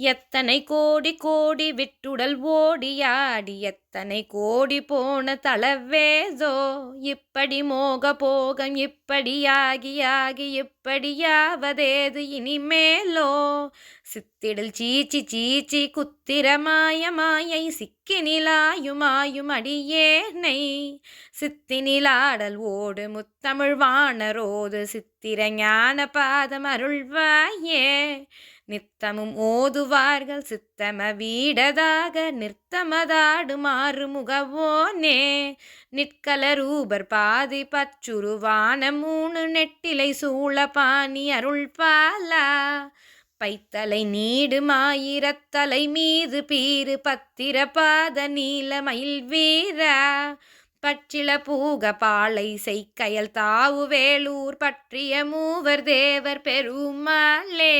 எத்தனை கோடி கோடி விட்டுடல் ஓடியாடி எத்தனை கோடி போன தளவேதோ இப்படி மோக போகம் இப்படியாகி ஆகி இப்படியாவதேது இனிமேலோ? சித்திடல் சீச்சி சீச்சி குத்திர மாய மாயை சிக்கினிலாயுமாயும் அடியேனை. சித்தினிலாடல் ஓடு முத்தமிழ் வாணரோது சித்திர ஞான பாதம் அருள்வாயே. நித்தமும் ஓதுவார்கள் சித்தம வீடதாக நிறுத்தமதாடு மாறு முகவோனே நிற்கல ரூபர் பாதி பச்சுருவான மூணு நெட்டிலை சூழ பாணி அருள் பாலா. பைத்தலை நீடு மாயிரத்தலை மீது பீறு பத்திர பாத நீல மயில் வீரா. பச்சிள பூக பாலை செய்கையல் தாவு வேலூர் பற்றிய மூவர் தேவர் பெருமாளே.